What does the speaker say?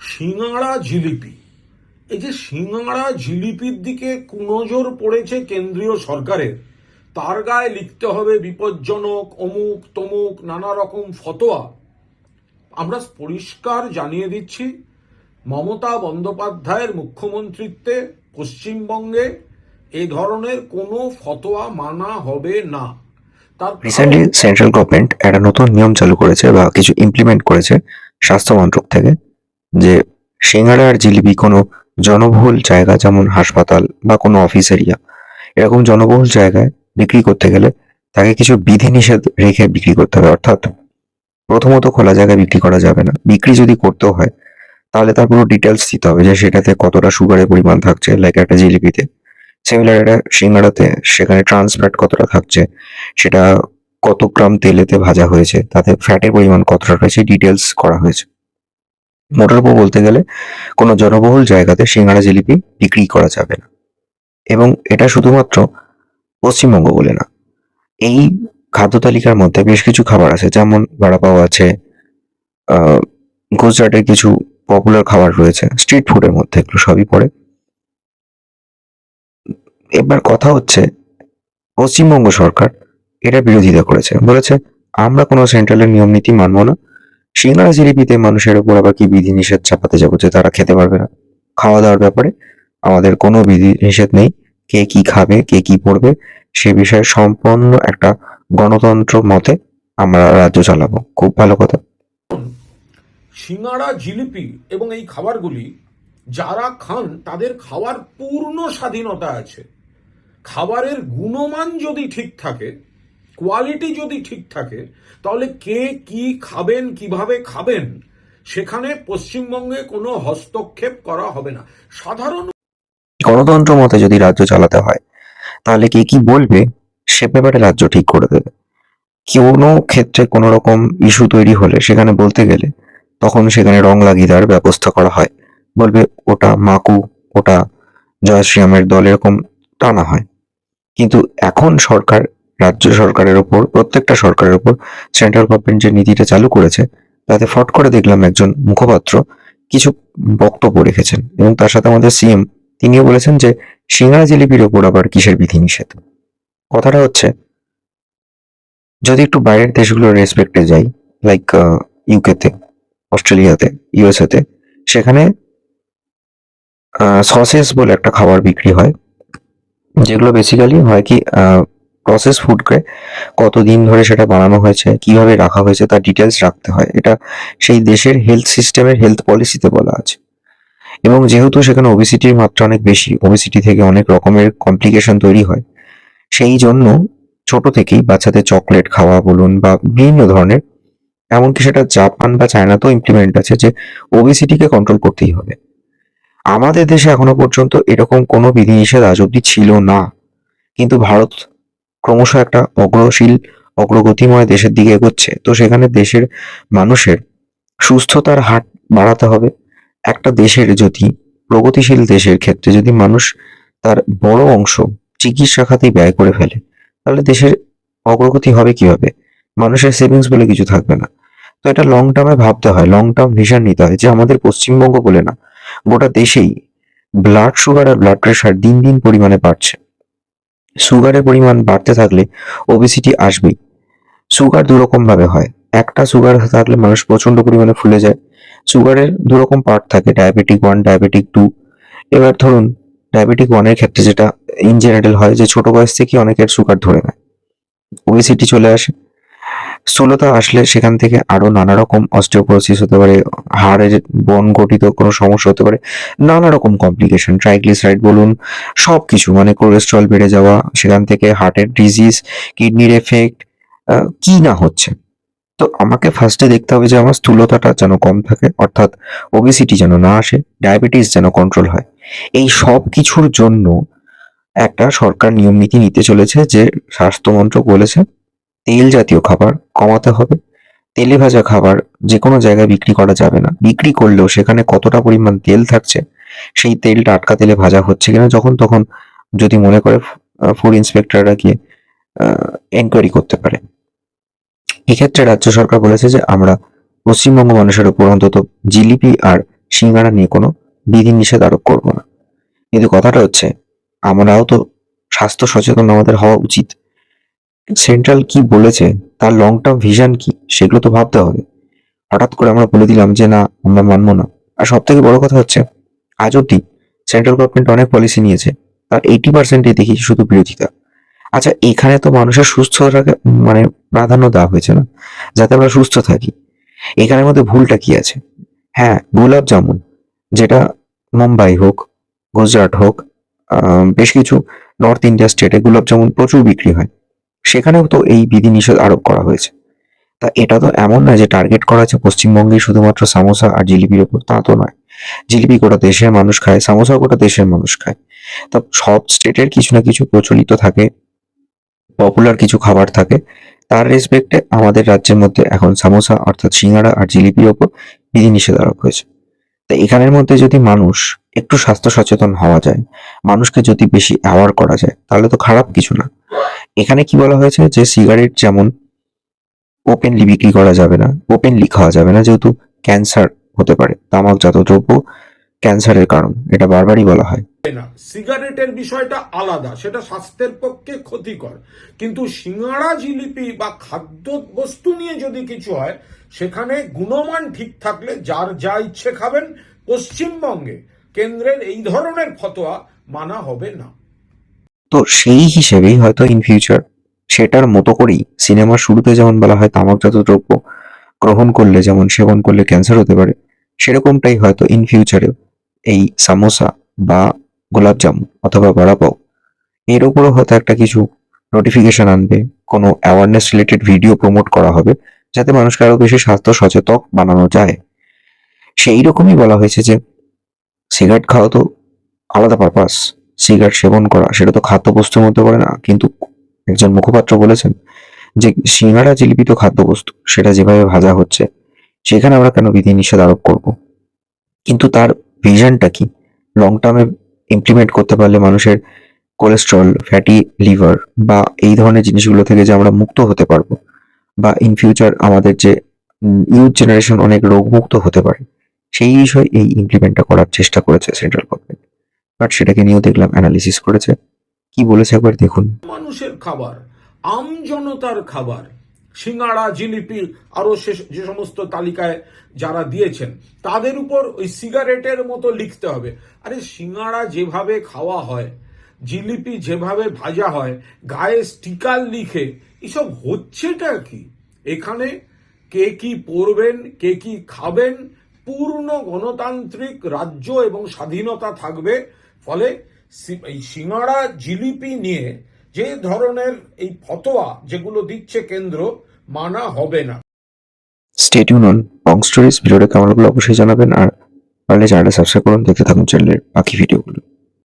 সিঙাড়া জিলিপি। এই যে সিঙাড়া জিলিপির দিকে কুনজর পড়েছে কেন্দ্রীয় সরকারের, তার গায়ে লিখতে হবে বিপজ্জনক, অমুক, তমুক, নানা রকম ফতোয়া। আমরা পরিষ্কার জানিয়ে দিচ্ছি, মমতা বন্দ্যোপাধ্যায়ের মুখ্যমন্ত্রীত্বে পশ্চিমবঙ্গে এ ধরনের কোনো ফতোয়া মানা হবে না। তার রিসেন্টলি সেন্ট্রাল গভর্নমেন্ট একটা নতুন নিয়ম চালু করেছে বা কিছু ইমপ্লিমেন্ট করেছে স্বাস্থ্য মন্ত্রক থেকে। যে সিঙ্গারা আর জিলিপি কোনো জনবহুল জায়গা যেমন হাসপাতাল বা কোনো অফিস এরিয়া এরকম জনবহুল জায়গায় বিক্রি করতে গেলে তাকে কিছু বিধিনিষেধ রেখে বিক্রি করতে হবে। অর্থাৎ প্রথমত খোলা জায়গায় বিক্রি করা যাবে না। বিক্রি যদি করতেও হয়, তাহলে তার পুরো ডিটেলস দিতে হবে যে সেটাতে কতটা সুগারের পরিমাণ থাকছে লাইক একটা জিলিপিতে। সিমিলার একটা সিঙ্গারাতে সেখানে ট্রান্সফ্যাট কতটা থাকছে, সেটা কত গ্রাম তেলেতে ভাজা হয়েছে, তাতে ফ্যাটের পরিমাণ কতটা রয়েছে ডিটেলস করা হয়েছে। মোটার উপর বলতে গেলে কোনো জনবহুল জায়গাতে সিঙ্গারা জিলিপি বিক্রি করা যাবে না। এবং এটা শুধুমাত্র পশ্চিমবঙ্গ বলে না, এই খাদ্য তালিকার মধ্যে বেশ কিছু খাবার আছে, যেমন বড়াপাও আছে গুজরাটের কিছু পপুলার খাবার রয়েছে স্ট্রিট ফুডের মধ্যে এগুলো সবই পড়ে। এবার কথা হচ্ছে, পশ্চিমবঙ্গ সরকার এটা বিরোধিতা করেছে, বলেছে আমরা কোনো সেন্ট্রালের নিয়ম নীতি মানবো না সিঙ্গারা জিলিপিতে মানুষের উপর আবার কি বিধি নিষেধ চাপাতে যাব যে তারা খেতে পারবে না? খাওয়া দাওয়ার ব্যাপারে আমাদের কোনো বিধি নিষেধ নেই। কে কি খাবে, কে কি পড়বে, সে বিষয়ে সম্পন্ন একটা গণতন্ত্র মতে আমরা রাজ্য চালাবো। খুব ভালো কথা। সিঙ্গাড়া জিলিপি এবং এই খাবারগুলি যারা খান, তাদের খাওয়ার পূর্ণ স্বাধীনতা আছে। খাবারের গুণমান যদি ঠিক থাকে কোয়ালিটি যদি ঠিক থাকে, তাহলে কে কি খাবেন, কীভাবে খাবেন, সেখানে পশ্চিমবঙ্গে কোনো হস্তক্ষেপ করা হবে না। সাধারণ গণতন্ত্র মতে যদি রাজ্য চালাতে হয়, তাহলে কে কি বলবে, সে ব্যাপারে রাজ্য ঠিক করে দেবে। কোনো ক্ষেত্রে কোনো রকম ইস্যু তৈরি হলে, সেখানে বলতে গেলে, তখন সেখানে রং লাগিয়ে দেওয়ার ব্যবস্থা করা হয়। বলবে, ওটা মাকু, ওটা জয়শ্রীরামের দল, এরকম টানা হয়। কিন্তু এখন সরকার রাজ্য সরকারের ওপর, প্রত্যেকটা সরকারের ওপর সেন্ট্রাল গভর্নমেন্ট যে নীতিটা চালু করেছে, তাতে ফট করে দেখলাম একজন মুখপাত্র কিছু বক্তব্য রেখেছেন এবং তার সাথে আমাদের সিএম তিনিও বলেছেন যে সিঙ্গারা জিলিপির ওপর আবার কিসের বিধিনিষেধ কথাটা হচ্ছে, যদি একটু বাইরের দেশগুলোর রেসপেক্টে যাই লাইক ইউকেতে অস্ট্রেলিয়াতে ইউএসএতে সেখানে সসেস বলে একটা খাবার বিক্রি হয়, যেগুলো বেসিক্যালি হয় কি প্রসেস ফুডকে কতদিন ধরে সেটা বানানো হয়েছে, কীভাবে রাখা হয়েছে, তার ডিটেলস রাখতে হয়। এটা সেই দেশের হেলথ সিস্টেমের হেলথ পলিসিতে বলা আছে। এবং যেহেতু সেখানে ওবেসিটির মাত্রা অনেক বেশি ওবেসিটি থেকে অনেক রকমের কমপ্লিকেশন তৈরি হয়, সেই জন্য ছোট থেকেই বাচ্চাদের চকলেট খাওয়া বলুন বা বিভিন্ন ধরনের, এমনকি সেটা জাপান বা চায়নাতেও ইমপ্লিমেন্ট আছে যে ওবেসিটিকে কন্ট্রোল করতেই হবে। আমাদের দেশে এখনও পর্যন্ত এরকম কোনো বিধিনিষেধ আজ অব্দি ছিল না। কিন্তু ভারত ক্রমশ একটা অগ্রশীল, অগ্রগতিময় দেশের দিকে এগোচ্ছে। তো সেখানে দেশের মানুষের সুস্থতার হার বাড়াতে হবে। একটা দেশের যদি, প্রগতিশীল দেশের ক্ষেত্রে যদি মানুষ তার বড় অংশ চিকিৎসা খাতেই ব্যয় করে ফেলে, তাহলে দেশের অগ্রগতি হবে কীভাবে? মানুষের সেভিংস বলে কিছু থাকবে না। তো এটা লং টার্মে ভাবতে হয়। লং টার্ম ভিশন নিতে হয় যে আমাদের পশ্চিমবঙ্গ বলে না, গোটা দেশেই ব্লাড সুগার আর ব্লাড প্রেশার দিন দিন পরিমাণে বাড়ছে। সুগারের পরিমাণ বাড়তে থাকলে ওবিসিটি আসবেই। সুগার দুরকমভাবে হয়। একটা সুগার থাকলে মানুষ প্রচণ্ড পরিমাণে ফুলে যায়। সুগারের দুরকম পার্ট থাকে ডায়াবেটিক ওয়ান ডায়াবেটিক টু এবার ধরুন ডায়াবেটিক ওয়ানের ক্ষেত্রে যেটা ইন জেনারেল হয় যে ছোট বয়স থেকে অনেকের সুগার ধরে নেয়। ওবিসিটি চলে আসে। স্থূলতা আসলে সেখান থেকে আরও নানা রকম অস্টিওপোরোসিস হতে পারে হাড়ের বন গঠিত কোনো সমস্যা হতে পারে নানা রকম কমপ্লিকেশন ট্রাইগ্লিসারাইড বলুন সব কিছু মানে কোলেস্ট্রল বেড়ে যাওয়া, সেখান থেকে হার্টের ডিজিজ কিডনির এফেক্ট কি না হচ্ছে? তো আমাকে ফার্স্টে দেখতে হবে যে আমার স্থূলতাটা যেন কম থাকে, অর্থাৎ ওবেসিটি যেন না আসে ডায়াবেটিস যেন কন্ট্রোল হয়। এই সব কিছুর জন্য একটা সরকার নিয়ম নীতি নিতে চলেছে যে স্বাস্থ্যমন্ত্রক বলেছে তেল জাতীয় খাবার কমাতে হবে। তেলে ভাজা খাবার যে কোনো জায়গায় বিক্রি করা যাবে না। বিক্রি করলেও সেখানে কতটা পরিমাণ তেল থাকছে, সেই তেলটা আটকা তেলে ভাজা হচ্ছে কিনা, যখন তখন যদি মনে করে ফুড ইন্সপেক্টররা গিয়ে এনকোয়ারি করতে পারে। এক্ষেত্রে রাজ্য সরকার বলেছে যে আমরা পশ্চিমবঙ্গ মানুষের উপর অন্তত জিলিপি আর সিঙ্গারা নিয়ে কোনো বিধিনিষেধ আরোপ করব না। কিন্তু কথাটা হচ্ছে, আমরাও তো স্বাস্থ্য সচেতন আমাদের হওয়া উচিত। সেন্ট্রাল কি বলেছে? তার লং টার্ম ভিশন কি? সেগুলো তো ভাবতে হবে। হঠাৎ করে আমরা বলে দিলাম যে না, আমরা মানবো না। আর সব থেকে বড় কথা হচ্ছে, আজ অব্দি সেন্ট্রাল গভর্নমেন্ট অনেক পলিসি নিয়েছে। তার এইটি পার্সেন্টই দেখি শুধু বিরোধিতা। আচ্ছা এখানে তো মানুষের সুস্থতাকে মানে প্রাধান্য দেওয়া হয়েছে না? যাতে আমরা সুস্থ থাকি। এখানের মধ্যে ভুলটা কি আছে? হ্যাঁ গোলাপ জামুন, যেটা মুম্বাই হোক, গুজরাট হোক বেশ কিছু নর্থ ইন্ডিয়া স্টেটে গোলাপ জামুন প্রচুর বিক্রি হয়। সেখানেও তো এই বিধিনিষেধ আরোপ করা হয়েছে। তা এটা তো এমন নয় যে টার্গেট করা আছে পশ্চিমবঙ্গে শুধুমাত্র সামোসা আর জিলিপির ওপর, তা তো নয়। জিলিপি গোটা দেশের মানুষ খায়, সামোসা গোটা দেশের মানুষ খায়। তা সব স্টেটের কিছু না কিছু প্রচলিত থাকে পপুলার কিছু খাবার থাকে। তার রেসপেক্টে আমাদের রাজ্যের মধ্যে এখন সামোসা অর্থাৎ সিঙ্গাড়া আর জিলিপির ওপর বিধিনিষেধ আরোপ হয়েছে। তা এখানের মধ্যে যদি মানুষ একটু স্বাস্থ্য সচেতন হওয়া যায়, মানুষকে যদি বেশি অ্যাওয়ার করা যায়, তাহলে তো খারাপ কিছু না। এখানে কি বলা হয়েছে যে সিগারেট যেমন ওপেনলি বিক্রি করা যাবে না ওপেনলি খাওয়া যাবে না, যেহেতু ক্যান্সার হতে পারে, তামাকজাত দ্রব্য ক্যান্সারের কারণ, এটা বারবারই বলা হয়। না সিগারেটের বিষয়টা আলাদা, সেটা স্বাস্থ্যের পক্ষে ক্ষতিকর। কিন্তু সিঙ্গাড়া, জিলিপি বা খাদ্য বস্তু নিয়ে যদি কিছু হয়, সেখানে গুণমান ঠিক থাকলে যার যা ইচ্ছে খাবেন, পশ্চিমবঙ্গে কেন্দ্রের এই ধরনের ফতোয়া মানা হবে না। তো সেই হিসেবেই হয়তো ইন ফিউচার সেটার মতো করেই সিনেমার শুরুতে যেমন বলা হয় তামাকজাত দ্রব্য গ্রহণ করলে, যেমন সেবন করলে ক্যান্সার হতে পারে, সেরকমটাই হয়তো ইন ফিউচারে এই সামোসা বা গোলাপ জামুন অথবা বড়াপাও এর উপরও হয়তো একটা কিছু নোটিফিকেশন আনবে, কোনো অ্যাওয়ারনেস রিলেটেড ভিডিও প্রমোট করা হবে, যাতে মানুষকে আরও বেশি স্বাস্থ্য সচেতক বানানো যায়। সেই রকমই বলা হয়েছে যে সিগারেট খাওয়া তো আলাদা পারপাস সিগারেট সেবন করা, সেটা তো খাদ্যবস্তুর মধ্যে পড়ে না। কিন্তু একজন মুখপাত্র বলেছেন যে সিঙ্গারা জিলিপি তো খাদ্যবস্তু, সেটা যেভাবে ভাজা হচ্ছে, সেখানে আমরা কেন বিধিনিষেধ আরোপ করব? কিন্তু তার ভিশনটা কি? লং টার্মে ইমপ্লিমেন্ট করতে পারলে মানুষের কোলেস্ট্রল ফ্যাটি লিভার বা এই ধরনের জিনিসগুলো থেকে যে আমরা মুক্ত হতে পারব বা ইন ফিউচার আমাদের যে ইউথ জেনারেশন অনেক রোগমুক্ত হতে পারে, সেই বিষয়ে এই ইমপ্লিমেন্টটা করার চেষ্টা করেছে সেন্ট্রাল গভর্নমেন্ট বাট সেটাকে নিয়েও দেখলাম অ্যানালিসিস করেছে। কি বলেছে একবার দেখুন। মানুষের খাবার, আম জনতার খাবার, সিঙ্গাড়া, জিলিপি, আরও সে- যে সমস্ত তালিকায় যারা দিয়েছেন, তাদের উপর ওই সিগারেটের মতো লিখতে হবে। আরে সিঙ্গাড়া যেভাবে খাওয়া হয়, জিলিপি যেভাবে ভাজা হয়, গায়ে স্টিকার লিখে, এসব হচ্ছেটা কি? এখানে কে কি পরবেন, কে কি খাবেন, পূর্ণ গণতান্ত্রিক রাজ্য এবং স্বাধীনতা থাকবে ফলে এই সিঙাড়া জিলিপি নিয়ে যে ধরনের এই ফতোয়া যেগুলো দিচ্ছে কেন্দ্র, মানা হবে না। স্টেট ইউনিয়ন বং স্টোরিজ ভিডিওটা কেমন লাগল অবশ্যই জানাবেন, আর পারলে চ্যানেলটা সাবস্ক্রাইব করুন, দেখতে থাকুন চ্যানেলের বাকি ভিডিওগুলো